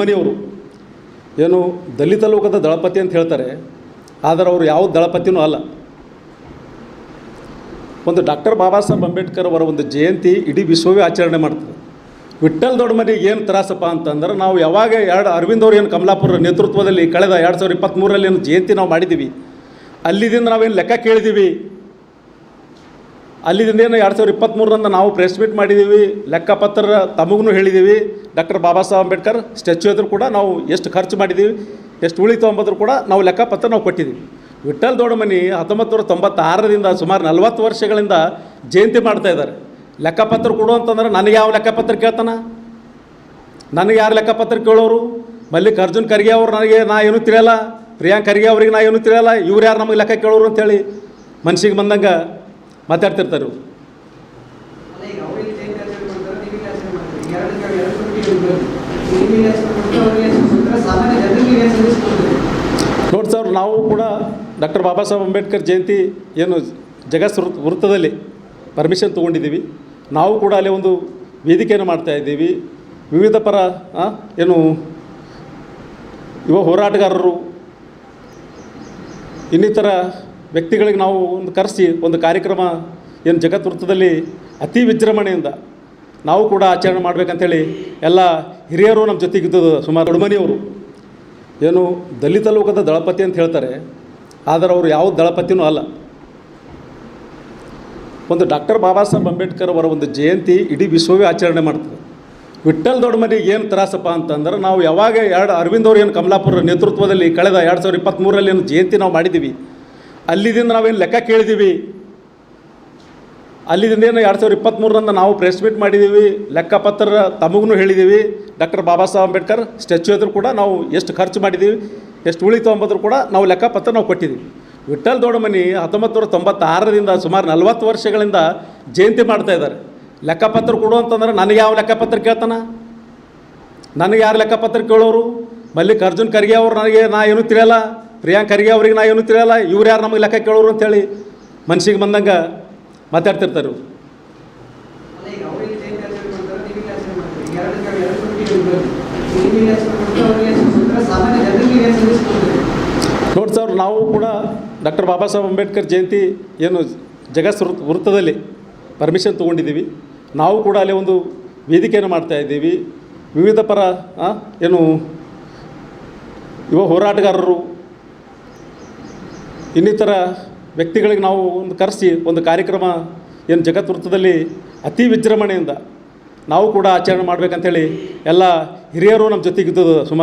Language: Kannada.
ದೊಡ್ಮನಿಯವರು ಏನು ದಲಿತ ಲೋಕದ ದಳಪತಿ ಅಂತ ಹೇಳ್ತಾರೆ. ಆದರೆ ಅವರು ಯಾವ ದಳಪತಿನೂ ಅಲ್ಲ. ಒಂದು ಡಾಕ್ಟರ್ ಬಾಬಾ ಸಾಹೇಬ್ ಅಂಬೇಡ್ಕರ್ ಅವರ ಒಂದು ಜಯಂತಿ ಇಡೀ ವಿಶ್ವವೇ ಆಚರಣೆ ಮಾಡ್ತದೆ. ವಿಠಲ್ ದೊಡ್ಡ ಮನೆಗೆ ಏನು ತ್ರಾಸಪ್ಪ ಅಂತಂದ್ರೆ ನಾವು ಯಾವಾಗ ಎರಡು ಅರವಿಂದ್ ಅವ್ರು ಏನು ಕಮಲಾಪುರ ನೇತೃತ್ವದಲ್ಲಿ ಕಳೆದ ಎರಡು ಸಾವಿರದ ಇಪ್ಪತ್ತ್ಮೂರರಲ್ಲಿ ಏನು ಜಯಂತಿ ನಾವು ಮಾಡಿದ್ದೀವಿ, ಅಲ್ಲಿದಿಂದ ನಾವೇನು ಲೆಕ್ಕ ಕೇಳಿದ್ದೀವಿ ಅಲ್ಲಿದಿಂದ ಏನು ಎರಡು ಸಾವಿರದ ಇಪ್ಪತ್ತ್ಮೂರರಿಂದ ನಾವು ಪ್ರೆಸ್ ಮೀಟ್ ಮಾಡಿದ್ದೀವಿ ಲೆಕ್ಕಪತ್ರ ತಮಗೂ ಹೇಳಿದ್ದೀವಿ ಡಾಕ್ಟರ್ ಬಾಬಾ ಸಾಹೇಬ್ ಅಂಬೇಡ್ಕರ್ ಸ್ಟ್ಯಾಚ್ಯೂ ಎದುರು ಕೂಡ ನಾವು ಎಷ್ಟು ಖರ್ಚು ಮಾಡಿದ್ದೀವಿ ಎಷ್ಟು ಉಳಿತು ಅಂಬೋದ್ರು ಕೂಡ ನಾವು ಲೆಕ್ಕಪತ್ರ ನಾವು ಕೊಟ್ಟಿದ್ದೀವಿ ವಿಠಲ್ ದೊಡ್ಡಮನಿ ಹತ್ತೊಂಬತ್ತು ನೂರ ತೊಂಬತ್ತಾರರಿಂದ ಸುಮಾರು ನಲ್ವತ್ತು ವರ್ಷಗಳಿಂದ ಜಯಂತಿ ಮಾಡ್ತಾ ಇದ್ದಾರೆ. ಲೆಕ್ಕಪತ್ರ ಕೊಡು ಅಂತಂದ್ರೆ ನನಗೆ ಯಾವ ಲೆಕ್ಕಪತ್ರ ಕೇಳ್ತಾನ? ನನಗೆ ಯಾರು ಲೆಕ್ಕಪತ್ರ ಕೇಳೋರು? ಮಲ್ಲಿಕಾರ್ಜುನ್ ಖರ್ಗೆ ಅವರು ನನಗೆ ನಾ ಏನೂ ತಿಳಿಯಲ್ಲ. ಪ್ರಿಯಾಂಕ್ ಖರ್ಗೆ ಅವ್ರಿಗೆ ನಾ ಏನೂ ತಿಳಿಯಲ್ಲ. ಇವ್ರು ಯಾರು ನಮಗೆ ಲೆಕ್ಕ ಕೇಳೋರು ಅಂತೇಳಿ ಮನ್ಸಿಗೆ ಬಂದಂಗೆ ಮಾತಾಡ್ತಿರ್ತಾರೆ ನೋಡಿ ಸರ್, ನಾವು ಕೂಡ ಡಾಕ್ಟರ್ ಬಾಬಾ ಸಾಹೇಬ್ ಅಂಬೇಡ್ಕರ್ ಜಯಂತಿ ಏನು ಜಗತ್ ವೃತ್ ವೃತ್ತದಲ್ಲಿ ಪರ್ಮಿಷನ್ ತೊಗೊಂಡಿದ್ದೀವಿ. ನಾವು ಕೂಡ ಅಲ್ಲಿ ಒಂದು ವೇದಿಕೆಯನ್ನು ಮಾಡ್ತಾ ಇದ್ದೀವಿ. ವಿವಿಧ ಪರ ಏನು ಯುವ ಹೋರಾಟಗಾರರು, ಇನ್ನಿತರ ವ್ಯಕ್ತಿಗಳಿಗೆ ನಾವು ಒಂದು ಕರೆಸಿ ಒಂದು ಕಾರ್ಯಕ್ರಮ ಏನು ಜಗತ್ವೃತ್ತದಲ್ಲಿ ಅತಿ ವಿಜೃಂಭಣೆಯಿಂದ ನಾವು ಕೂಡ ಆಚರಣೆ ಮಾಡಬೇಕಂತೇಳಿ ಎಲ್ಲ ಹಿರಿಯರು ನಮ್ಮ ಜೊತೆಗಿದ್ದು ಸುಮಾರು ದೊಡ್ಮನಿಯವರು ಏನು ದಲಿತ ಲೋಕದ ದಳಪತಿ ಅಂತ ಹೇಳ್ತಾರೆ, ಆದರೆ ಅವರು ಯಾವ ದಳಪತಿನೂ ಅಲ್ಲ. ಒಂದು ಡಾಕ್ಟರ್ ಬಾಬಾ ಸಾಹೇಬ್ ಅಂಬೇಡ್ಕರ್ ಅವರ ಒಂದು ಜಯಂತಿ ಇಡೀ ವಿಶ್ವವೇ ಆಚರಣೆ ಮಾಡ್ತದೆ. ವಿಠಲ್ ದೊಡ್ಡಮನಿ ಏನು ತ್ರಾಸಪ್ಪ ಅಂತಂದ್ರೆ ನಾವು ಯಾವಾಗ ಎರಡು ಅರವಿಂದ್ ಅವರು ಏನು ಕಮಲಾಪುರ ನೇತೃತ್ವದಲ್ಲಿ ಕಳೆದ ಎರಡು ಸಾವಿರದ ಇಪ್ಪತ್ತ್ಮೂರಲ್ಲಿ ಏನು ಜಯಂತಿ ನಾವು ಮಾಡಿದ್ದೀವಿ ಅಲ್ಲಿದಿಂದ ನಾವೇನು ಲೆಕ್ಕ ಕೇಳಿದ್ದೀವಿ ಅಲ್ಲಿದಿಂದ ಏನು ಎರಡು ಸಾವಿರದ ಇಪ್ಪತ್ತ್ಮೂರರಿಂದ ನಾವು ಪ್ರೆಸ್ ಮೀಟ್ ಮಾಡಿದ್ದೀವಿ ಲೆಕ್ಕಪತ್ರ ತಮಗೂ ಹೇಳಿದ್ದೀವಿ ಡಾಕ್ಟರ್ ಬಾಬಾ ಸಾಹೇಬ್ ಅಂಬೇಡ್ಕರ್ ಸ್ಟ್ಯಾಚ್ಯೂ ಇದ್ರೂ ಕೂಡ ನಾವು ಎಷ್ಟು ಖರ್ಚು ಮಾಡಿದ್ದೀವಿ ಎಷ್ಟು ಉಳಿತು ಅಂಬೋದ್ರು ಕೂಡ ನಾವು ಲೆಕ್ಕಪತ್ರ ನಾವು ಕೊಟ್ಟಿದ್ದೀವಿ ವಿಠಲ್ ದೊಡ್ಡಮನಿ ಹತ್ತೊಂಬತ್ತು ನೂರ ತೊಂಬತ್ತಾರರಿಂದ ಸುಮಾರು ನಲ್ವತ್ತು ವರ್ಷಗಳಿಂದ ಜಯಂತಿ ಮಾಡ್ತಾ ಇದ್ದಾರೆ. ಲೆಕ್ಕಪತ್ರ ಕೊಡು ಅಂತಂದ್ರೆ ನನಗೆ ಯಾವ ಲೆಕ್ಕಪತ್ರ ಕೇಳ್ತಾನ? ನನಗೆ ಯಾರು ಲೆಕ್ಕಪತ್ರ ಕೇಳೋರು? ಮಲ್ಲಿಕಾರ್ಜುನ್ ಖರ್ಗೆ ಅವರು ನನಗೆ ನಾ ಏನೂ ತಿಳಿಯಲ್ಲ. ಪ್ರಿಯಾಂಕ್ ಖರ್ಗೆ ಅವ್ರಿಗೆ ನಾ ಏನೂ ತಿಳಿಯಲ್ಲ, ಇವ್ರು ಯಾರು ನಮಗೆ ಲೆಕ್ಕ ಕೇಳೋರು ಅಂತೇಳಿ ಮನ್ಸಿಗೆ ಬಂದಂಗೆ ಮಾತಾಡ್ತಿರ್ತಾರೆ. ನೋಡಿ ಸರ್, ನಾವು ಕೂಡ ಡಾಕ್ಟರ್ ಬಾಬಾ ಸಾಹೇಬ್ ಅಂಬೇಡ್ಕರ್ ಜಯಂತಿ ಏನು ಜಗತ್ ವೃತ್ ವೃತ್ತದಲ್ಲಿ ಪರ್ಮಿಷನ್ ತೊಗೊಂಡಿದ್ದೀವಿ. ನಾವು ಕೂಡ ಅಲ್ಲಿ ಒಂದು ವೇದಿಕೆಯನ್ನು ಮಾಡ್ತಾ ಇದ್ದೀವಿ. ವಿವಿಧ ಪರ ಏನು ಯುವ ಹೋರಾಟಗಾರರು ಇನ್ನಿತರ ವ್ಯಕ್ತಿಗಳಿಗೆ ನಾವು ಒಂದು ಕರೆಸಿ ಒಂದು ಕಾರ್ಯಕ್ರಮ ಏನು ಜಗತ್ ವೃತ್ತದಲ್ಲಿ ಅತಿ ವಿಜೃಂಭಣೆಯಿಂದ ನಾವು ಕೂಡ ಆಚರಣೆ ಮಾಡಬೇಕಂತೇಳಿ ಎಲ್ಲ ಹಿರಿಯರು ನಮ್ಮ ಜೊತೆಗಿದ್ದು ಸುಮಾರು